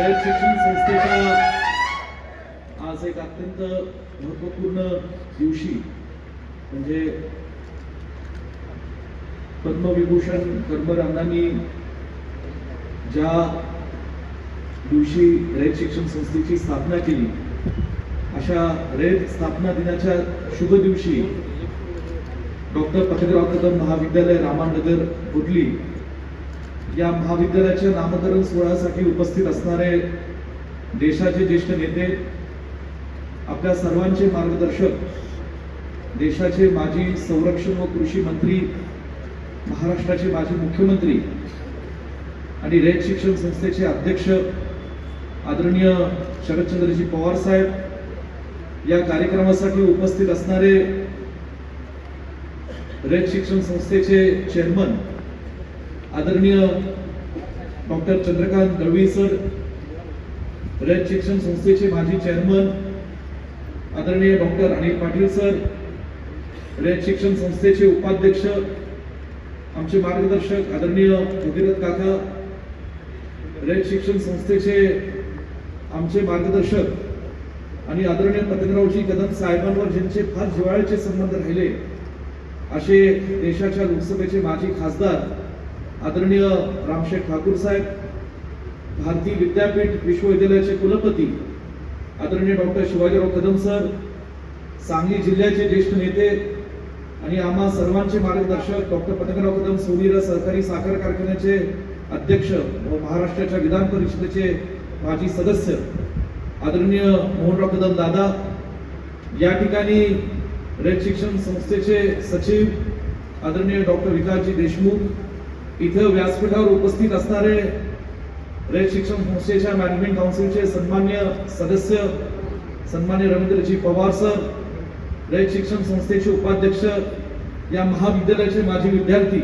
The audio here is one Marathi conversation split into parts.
रयत शिक्षण संस्थेच्या आज एक अत्यंत महत्त्वपूर्ण दिवशी म्हणजे पद्मविभूषण कर्मरांनी ज्या दिवशी रयत शिक्षण संस्थेची स्थापना केली अशा रयत स्थापना दिनाच्या शुभ दिवशी डॉक्टर पथकराव कदम महाविद्यालय रामानगर बुडली. या महाविद्यालयाच्या नामकरण सोहळ्यासाठी उपस्थित असणारे देशाचे ज्येष्ठ नेते आपल्या सर्वांचे मार्गदर्शक देशाचे माजी संरक्षण व कृषी मंत्री महाराष्ट्राचे माजी मुख्यमंत्री आणि रेड शिक्षण संस्थेचे अध्यक्ष आदरणीय शरदचंद्रजी पवार साहेब या कार्यक्रमासाठी उपस्थित असणारे रेड शिक्षण संस्थेचे चेअरमन आदरणीय डॉक्टर चंद्रकांत दळवी सर रयत शिक्षण संस्थेचे माजी चेअरमन आदरणीय डॉक्टर अनिल पाटील सर रयत शिक्षण संस्थेचे उपाध्यक्ष आमचे मार्गदर्शक आदरणीय भगीरथ काका रयत शिक्षण संस्थेचे आमचे मार्गदर्शक आणि आदरणीय पतंगरावजी कदम साहेबांवर ज्यांचे फार जिव्हाळ्याचे संबंध राहिले असे देशाच्या लोकसभेचे माजी खासदार आदरणीय रामशेठ ठाकूर साहेब भारतीय विद्यापीठ विश्वविद्यालयाचे कुलपती आदरणीय डॉक्टर शिवाजीराव कदम सर सांगली जिल्ह्याचे ज्येष्ठ नेते आणि आम्हा सर्वांचे मार्गदर्शक डॉक्टर पतंगराव कदम सोनीरा सहकारी साखर कारखान्याचे अध्यक्ष व महाराष्ट्राच्या विधान परिषदेचे माजी सदस्य आदरणीय मोहनराव कदम दादा या ठिकाणी रेड शिक्षण संस्थेचे सचिव आदरणीय डॉक्टर विकासजी देशमुख इथं व्यासपीठावर उपस्थित असणारे रयत शिक्षण संस्थेच्या मॅनेजमेंट काउन्सिलचे सन्मान्य सदस्य सन्मान्य रवींद्रजी पवार सर रयत शिक्षण संस्थेचे उपाध्यक्ष या महाविद्यालयाचे माजी विद्यार्थी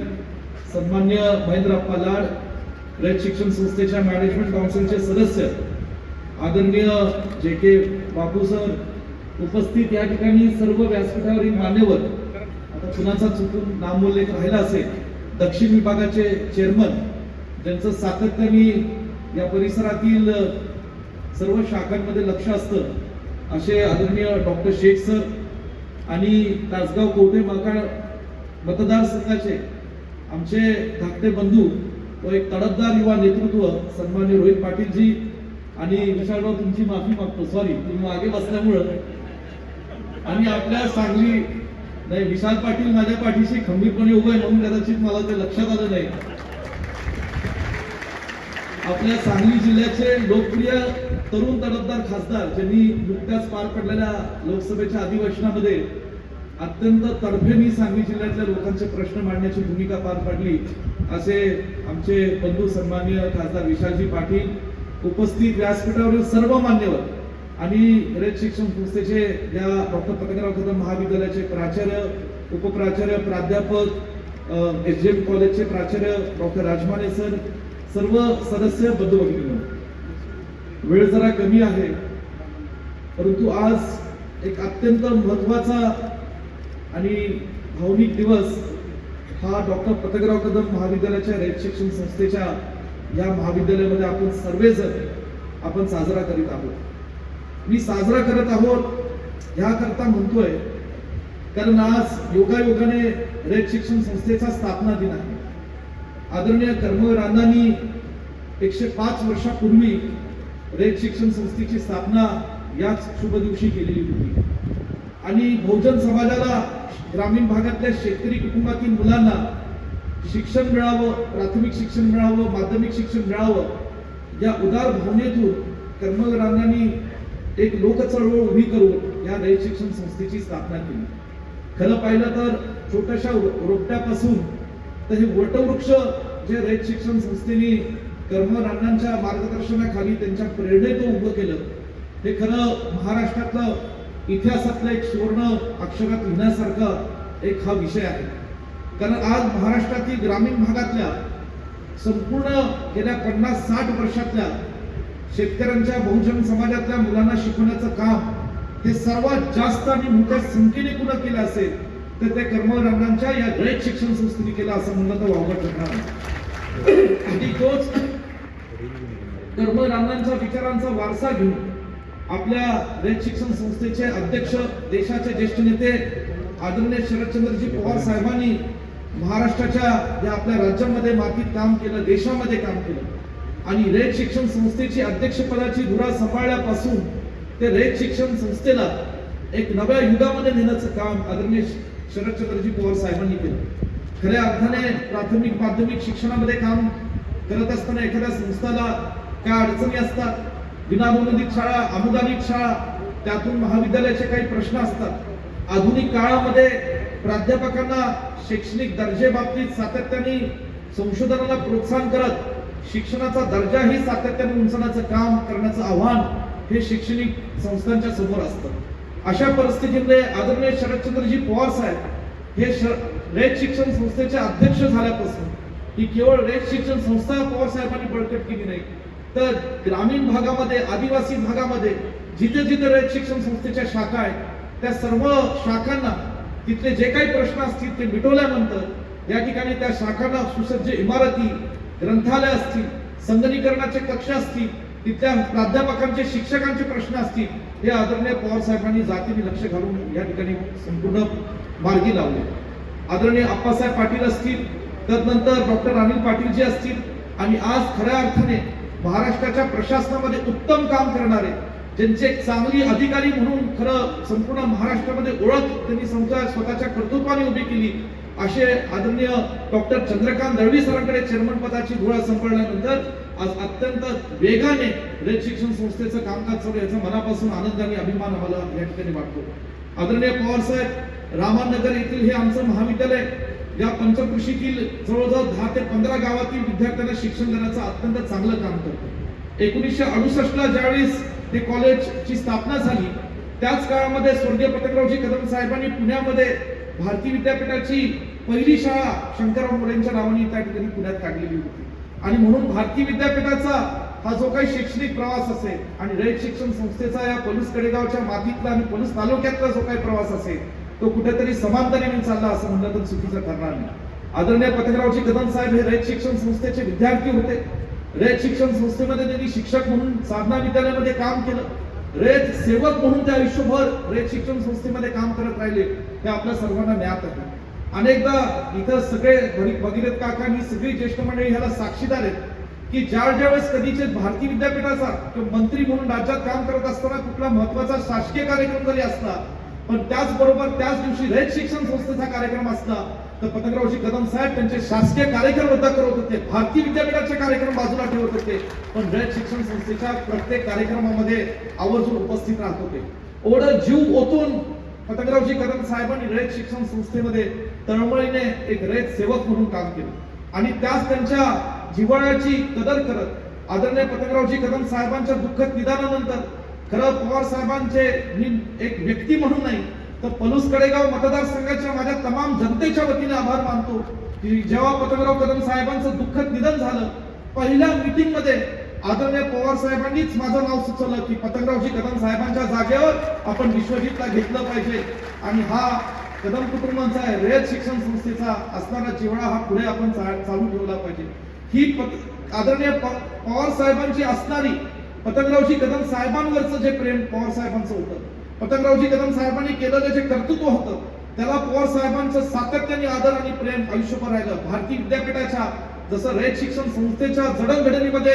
सन्मान्य महेंद्रप्पा लाड रयत शिक्षण संस्थेच्या मॅनेजमेंट काउन्सिलचे सदस्य आदरणीय जे के बापू सर उपस्थित या ठिकाणी सर्व व्यासपीठावरील मान्यवर आता कुणाचा चुकून नामोल्लेख राहिला असेल दक्षिण विभागाचे चेअरमन ज्यांचं सातत्याने या परिसरातील सर्व शाखांमध्ये लक्ष असतं असे आदरणीय डॉक्टर शेख सर आणि तासगाव कोठे मकाळ मतदारसंघाचे आमचे धाकटे बंधू व एक तडफदार युवा नेतृत्व सन्मान्य रोहित पाटीलजी आणि विशालराव तुमची माफी मागतो सॉरी तुम्ही मागे बसल्यामुळं आणि आपल्या सांगली नाही विशाल पाटील माझ्या पाठीशी खंबीरपणे उभं आहे म्हणून कदाचित मला ते लक्षात आलं नाही. आपल्या सांगली जिल्ह्याचे लोकप्रिय तरुण तडफदार खासदार ज्यांनी नुकत्याच पार पडलेल्या लोकसभेच्या अधिवेशनामध्ये अत्यंत तडफेने सांगली जिल्ह्यातल्या लोकांचे प्रश्न मांडण्याची भूमिका पार पाडली असे आमचे बंधू सन्मान्य खासदार विशालजी पाटील उपस्थित व्यासपीठावरील सर्व मान्यवर आणि रयत शिक्षण संस्थेचे या डॉक्टर पतंगराव कदम महाविद्यालयाचे प्राचार्य उपप्राचार्य प्राध्यापक एस जी एम कॉलेजचे प्राचार्य डॉक्टर राजमाने सर सर्व सदस्य बंधू वेळ जरा कमी आहे परंतु आज एक अत्यंत महत्त्वाचा आणि भावनिक दिवस हा डॉक्टर पतंगराव कदम महाविद्यालयाच्या रयत शिक्षण संस्थेच्या या महाविद्यालयामध्ये आपण सर्वजण आपण साजरा करीत आहोत. मी साजरा करत आहोत ह्याकरता म्हणतोय कारण आज योगायोगाने रेड शिक्षण संस्थेचा स्थापना दिन आहे. आदरणीय कर्मवीरांनी एकशे पाच वर्षापूर्वी रेड शिक्षण संस्थेची स्थापना याच शुभ दिवशी केलेली होती. आणि बहुजन समाजाला ग्रामीण भागातल्या शेतकरी कुटुंबातील मुलांना शिक्षण मिळावं प्राथमिक शिक्षण मिळावं माध्यमिक शिक्षण मिळावं या उदार भावनेतून कर्मवीरांनी एक लोक चळवळ उभी करून या रयत शिक्षण संस्थेची स्थापना केली. खरं पाहिलं तर छोट्याशा रोपट्यापासून तर हे वटवृक्ष जे रयत शिक्षण संस्थेने कर्मरांच्या मार्गदर्शनाखाली त्यांच्या प्रेरणेत उभं केलं हे खरं महाराष्ट्रातलं इतिहासातलं एक सुवर्ण अक्षरात लिहिण्यासारखा एक हा विषय आहे. कारण आज महाराष्ट्रातील ग्रामीण भागातल्या संपूर्ण गेल्या पन्नास साठ वर्षातल्या शेतकऱ्यांच्या बहुजन समाजातल्या मुलांना शिकवण्याचं काम हे सर्वात जास्त आणि मोठ्या संख्येने कुणा केलं असेल तर ते कर्मरांच्या या रयत शिक्षण संस्थेने केलं असं म्हणलं तर वावगं ठरणार आणि तोच कर्मरांनांच्या विचारांचा वारसा घेऊन आपल्या रयत शिक्षण संस्थेचे अध्यक्ष देशाचे ज्येष्ठ नेते आदरणीय शरदचंद्रजी पवार साहेबांनी महाराष्ट्राच्या ज्या आपल्या राज्यामध्ये मातीत काम केलं देशामध्ये काम केलं. आणि रेड शिक्षण संस्थेची अध्यक्षपदाची धुरा सांभाळल्यापासून ते रेड शिक्षण संस्थेला एक नव्या युगामध्ये नेण्याचं काम आदरणीय शरदचंद्रजी पवार साहेबांनी केलं. खऱ्या अर्थाने प्राथमिक माध्यमिक शिक्षणामध्ये काम करत असताना एखाद्या संस्थाला काय अडचणी असतात? विनानुमोदित शाळा अनुदानित शाळा त्यातून महाविद्यालयाचे काही प्रश्न असतात. आधुनिक काळामध्ये प्राध्यापकांना शैक्षणिक दर्जेबाबतीत सातत्याने संशोधनाला प्रोत्साहन करत शिक्षणाचा दर्जाही सातत्याने उंचण्याचं काम करण्याचं आव्हान हे शैक्षणिक संस्थांच्या समोर असतं. अशा परिस्थितीमध्ये आदरणीय शरदचंद्रजी पवार साहेब हे श- शिक्षण संस्थेचे अध्यक्ष झाल्यापासून ही केवळ रेड शिक्षण संस्था पवार साहेबांनी बळकट केली नाही तर ग्रामीण भागामध्ये आदिवासी भागामध्ये जिथे जिथे रेड शिक्षण संस्थेच्या शाखा आहेत त्या सर्व शाखांना तिथले जे काही प्रश्न असतील ते मिटवल्यानंतर या ठिकाणी त्या शाखांना सुसज्ज इमारती ग्रंथालय असतील संगणीकरणाचे कक्ष असतील तिथल्या प्राध्यापकांचे शिक्षकांचे प्रश्न असतील हे आदरणीय पवार साहेबांनी जातीने लक्ष घालून या ठिकाणी संपूर्ण मार्गी लावले. आदरणीय आप्पासाहेब पाटील असतील तदनंतर डॉक्टर अनिल पाटील जे असतील आणि आज खऱ्या अर्थाने महाराष्ट्राच्या प्रशासनामध्ये उत्तम काम करणारे ज्यांचे चांगली अधिकारी म्हणून खरं संपूर्ण महाराष्ट्रामध्ये ओळख त्यांनी समजा स्वतःच्या कर्तृत्वाने उभी केली असे आदरणीय डॉक्टर चंद्रकांत दळवी सरांकडे चेअरमन पदाची धुळा संपवल्यानंतर आज अत्यंत वेगाने रेड शिक्षण संस्थेचं कामकाज चालू याचा मनापासून आनंद आणि अभिमान आम्हाला या ठिकाणी वाटतो. आदरणीय पवार साहेब रामानगर येथील हे आमचं महाविद्यालय या पंचकृषीतील जवळजवळ दहा ते पंधरा गावातील विद्यार्थ्यांना शिक्षण देण्याचं अत्यंत चांगलं काम करतं. एकोणीसशे अडुसष्ट ला ज्यावेळेस ते कॉलेजची स्थापना झाली त्याच काळामध्ये स्वर्गीय पतंगरावजी कदम साहेबांनी पुण्यामध्ये भारतीय विद्यापीठाची पहिली शाळा शंकरराव मोरेंच्या नावाने त्या ठिकाणी पुण्यात काढलेली होती. आणि म्हणून भारतीय विद्यापीठाचा हा जो काही शैक्षणिक प्रवास असेल आणि रयत शिक्षण संस्थेचा या पलूस कडेगावच्या मातीतला आणि पलूस तालुक्यातला जो काही प्रवास असेल तो कुठेतरी समांतरीने चालला असं म्हणलं तर चुकीचं ठरणार नाही. आदरणीय पथकरावजी कदम साहेब हे रयत शिक्षण संस्थेचे विद्यार्थी होते. रयत शिक्षण संस्थेमध्ये त्यांनी शिक्षक म्हणून साधना विद्यालयामध्ये काम केलं. रयत सेवक म्हणून ते आयुष्यभर रयत शिक्षण संस्थेमध्ये काम करत राहिले. हे आपल्या सर्वांना ज्ञात आहे. अनेकदा इथं सगळे भगीरथ काकांनी सगळी ज्येष्ठ मंडळी ह्याला साक्षीदार आहेत की ज्या ज्या वेळेस कधीचे भारतीय विद्यापीठाचा किंवा मंत्री म्हणून राज्यात काम करत असताना कुठला महत्त्वाचा शासकीय कार्यक्रम जरी असला पण त्याचबरोबर त्याच दिवशी रयत शिक्षण संस्थेचा कार्यक्रम असला तर पतंगरावजी कदम साहेब त्यांचे शासकीय कार्यक्रम रद्द करत होते भारतीय विद्यापीठाचे कार्यक्रम बाजूला ठेवत होते पण रयत शिक्षण संस्थेच्या प्रत्येक कार्यक्रमामध्ये आवर्जून उपस्थित राहत होते. एवढं जीव ओतून पतंगरावजी कदम साहेबांनी रयत शिक्षण संस्थेमध्ये तळमळीने एक रेत सेवक म्हणून काम केलं. आणि त्याच त्यांच्या जिव्हाळ्याची कदर करत आदरणीय पतंगरावजी कदम साहेबांच्या दुःखद निदानानंतर खरं पवार साहेबांचे मी एक व्यक्ती म्हणून नाही तर पलूस कडेगाव मतदारसंघाच्या माझ्या तमाम जनतेच्या वतीने आभार मानतो की जेव्हा पतंगराव कदम साहेबांचं दुःखद निधन झालं पहिल्या मीटिंगमध्ये आदरणीय पवार साहेबांनीच माझं नाव सुचवलं की पतंगरावजी कदम साहेबांच्या जागेवर आपण विश्वजितला घेतलं पाहिजे. आणि हा कदम कुटुंबांचा आहे. रयत शिक्षण संस्थेचा असणारा जिवळा हा पुढे आपण चालू ठेवला पाहिजे. ही पत- आदरणीय पवार साहेबांची असणारी पतंगरावजी कदम साहेबांवरचं जे प्रेम पवार साहेबांचं होतं पतंगरावजी कदम साहेबांनी केलेलं जे कर्तृत्व होतं त्याला पवार साहेबांचं सातत्याने आदर आणि प्रेम आयुष्यभर राहिलं. भारतीय विद्यापीठाच्या जसं रयत शिक्षण संस्थेच्या जडणघडणीमध्ये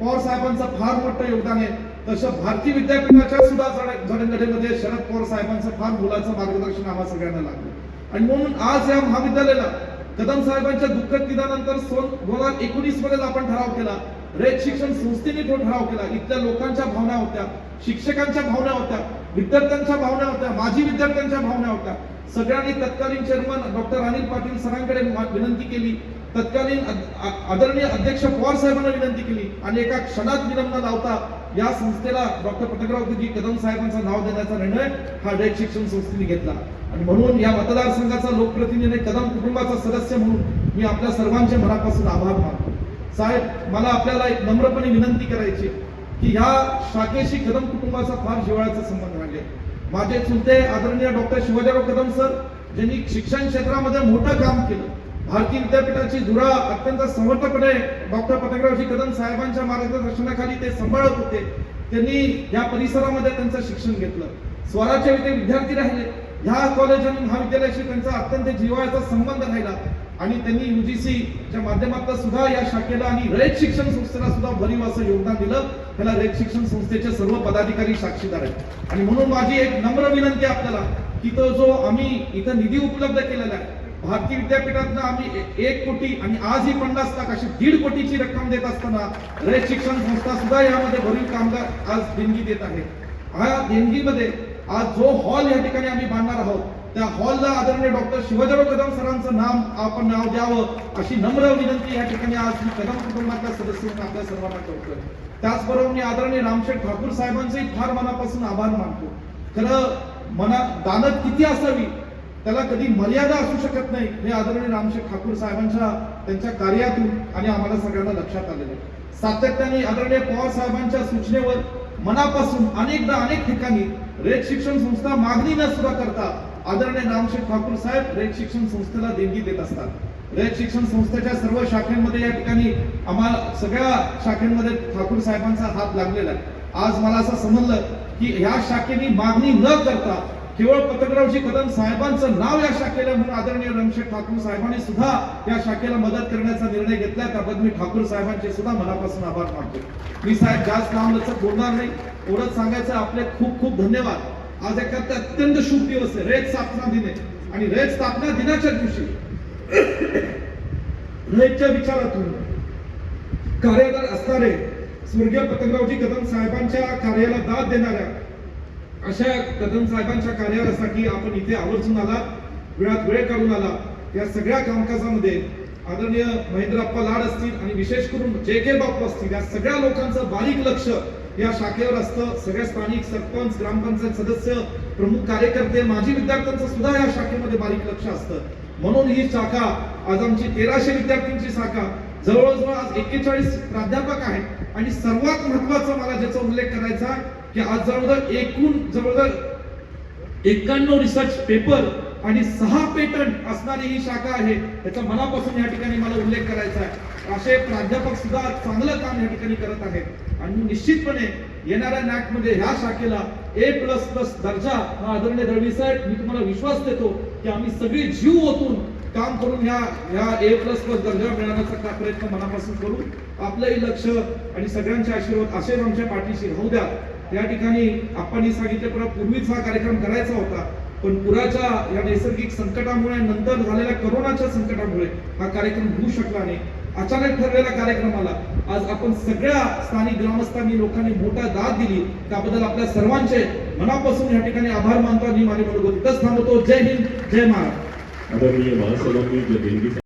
पवार साहेबांचं फार मोठं योगदान आहे. तसं भारतीय विद्यापीठाच्या सुद्धा जड- शरद पवार साहेबांचं फार मोलाचं मार्गदर्शन आम्हा सगळ्यांना लागलं. आणि म्हणून आज या महाविद्यालयाला कदम साहेबांच्या दुःखद निधानंतर सन दोन हजार एकोणीस मध्येच आपण ठराव केला. रयत शिक्षण संस्थेने तो ठराव केला. इथल्या लोकांच्या भावना होत्या शिक्षकांच्या भावना होत्या विद्यार्थ्यांच्या भावना होत्या माजी विद्यार्थ्यांच्या भावना होत्या. सगळ्यांनी तत्कालीन चेअरमन डॉक्टर अनिल पाटील सरांकडे विनंती केली. तत्कालीन आदरणीय अध्यक्ष पवार साहेबांना विनंती केली आणि एका क्षणात विलंब लावता या संस्थेला डॉक्टर पतंगरावजी कदम साहेबांचं नाव देण्याचा निर्णय हा रयत शिक्षण संस्थेने घेतला. आणि म्हणून या मतदारसंघाचा लोकप्रतिनिधी कदम कुटुंबाचा सदस्य म्हणून मी आपल्या सर्वांच्या मनापासून आभार मानतो. साहेब मला आपल्याला एक नम्रपणे विनंती करायची की ह्या शाखेशी कदम कुटुंबाचा फार जिव्हाळ्याचा संबंध आहे. माझे चुलते आदरणीय डॉक्टर शिवाजीराव कदम सर ज्यांनी शिक्षण क्षेत्रामध्ये मोठं काम केलं भारतीय विद्यापीठाची धुरा अत्यंत समर्थपणे डॉक्टर पतंगरावजी कदम साहेबांच्या मार्गदर्शनाखाली ते सांभाळत होते. त्यांनी या परिसरामध्ये त्यांचं शिक्षण घेतलं. स्वराज्य ते विद्यार्थी राहिले. ह्या कॉलेज आणि महाविद्यालयाशी त्यांचा अत्यंत जिव्हाळ्याचा संबंध राहिला. आणि त्यांनी युजीसी च्या माध्यमातून सुद्धा या शाखेला आणि रयत शिक्षण संस्थेला सुद्धा भरीव असं योगदान दिलं. त्याला रयत शिक्षण संस्थेचे सर्व पदाधिकारी साक्षीदार आहेत. आणि म्हणून माझी एक नम्र विनंती आपल्याला की तो जो आम्ही इथं निधी उपलब्ध केलेला आहे भारतीय विद्यापीठातनं आम्ही एक कोटी आणि आजही पन्नास लाख अशी दीड कोटीची रक्कम देत असताना रयत शिक्षण संस्था सुद्धा यामध्ये भरीव कामगार आज देणगी देत आहे. ह्या देणगीमध्ये आज जो हॉल या ठिकाणी आम्ही बांधणार आहोत त्या हॉलला आदरणीय डॉक्टर शिवाजीराव कदम सरांचं नाम आपण नाव द्यावं अशी नम्र विनंती या ठिकाणी आज मी कदम कुटुंबातल्या सदस्यांना आपल्या सर्वांना करतोय. त्याचबरोबर मी आदरणीय रामशेठ ठाकूर साहेबांचेही फार मनापासून आभार मानतो. खरं मना दानत किती असावी त्याला कधी मर्यादा असू शकत नाही हे आदरणीय रामशेठ ठाकूर साहेबांच्या त्यांच्या कार्यातून आणि आम्हाला सगळ्यांना लक्षात आलेलं आहे. सातत्याने आदरणीय पवार साहेबांच्या सूचनेवर मनापासून अनेकदा अनेक ठिकाणी रेत शिक्षण संस्था मागणी न सुद्धा करता आदरणीय रामशेठ ठाकूर साहेब रेत शिक्षण संस्थेला देणगी देत असतात. रयत शिक्षण संस्थेच्या सर्व शाखेमध्ये या ठिकाणी आम्हाला सगळ्या शाखेमध्ये ठाकूर साहेबांचा हात लागलेला आहे. आज मला असं समजलं की ह्या शाखेने मागणी न करता केवळ पतंगरावजी कदम साहेबांचं नाव या शाखेला म्हणून आदरणीय रमशेठ ठाकूर साहेबांनी सुद्धा या शाखेला मदत करण्याचा निर्णय घेतला त्याबद्दल मी ठाकूर साहेबांचे सुद्धा मनापासून आभार मानतो. मी साहेब जास्त नाम बोलणार नाही. एवढंच सांगायचं आपले खूप खूप धन्यवाद. आज एका अत्यंत शुभ दिवस आहे. रेत स्थापना दिने आणि रेत स्थापना दिनाच्या दिवशी रेतच्या विचारातून कार्यदार असणारे स्वर्गीय पतंगरावजी कदम साहेबांच्या कार्याला दाद देणाऱ्या अशा कदम साहेबांच्या कार्यासाठी आपण इथे आवर्जून आला वेळात वेळ काढून आला. या सगळ्या कामकाजामध्ये आदरणीय महेंद्रप्पा लाड असतील आणि विशेष करून जे के बाप्पा असतील या सगळ्या लोकांचं बारीक लक्ष या शाखेवर असतं. सगळ्या स्थानिक सरपंच ग्रामपंचायत सदस्य प्रमुख कार्यकर्ते माजी विद्यार्थ्यांचं सुद्धा या शाखेमध्ये बारीक लक्ष असतं. म्हणून ही शाखा आज आमची तेराशे विद्यार्थ्यांची शाखा. जवळजवळ आज एक्केचाळीस प्राध्यापक आहेत. आणि सर्वात महत्त्वाचा मला ज्याचा उल्लेख करायचा आहे, की आज जवळजवळ एकूण जवळजवळ एक्क्याण्णव रिसर्च पेपर आणि सहा पेटंट असणारी ही शाखा आहे. त्याचा मनापासून या ठिकाणी मला उल्लेख करायचा आहे. असे प्राध्यापक सुद्धा चांगलं काम या ठिकाणी करत आहेत. आणि निश्चितपणे येणाऱ्या नॅकमध्ये ह्या शाखेला ए प्लस प्लस दर्जा हा आदरणीय दळवी साहेब मी तुम्हाला विश्वास देतो की आम्ही सगळे जीव ओतून काम करून ह्या ह्या ए प्लस प्लस दर्जा मिळवण्याचा प्रयत्न मनापासून करू? आपलंही लक्ष आणि सगळ्यांचे आशीर्वाद असेच आमच्या पाठीशी राहू द्या. या ठिकाणी आपण सांगितल्याप्रमाणे पूर्वीच हा कार्यक्रम करायचा होता पण पुराच्या या नैसर्गिक संकटामुळे नंतर झालेल्या करोनाच्या संकटामुळे हा कार्यक्रम होऊ शकला नाही. अचानक ठरलेल्या कार्यक्रमाला आज आपण सगळ्या स्थानिक ग्रामस्थांनी लोकांनी मोठा दाद दिली. त्याबद्दल आपल्या सर्वांचे मनापासून या ठिकाणी आभार मानतो आणि माझे बरोबर थांबवतो जय हिंद जय महाराष्ट्र.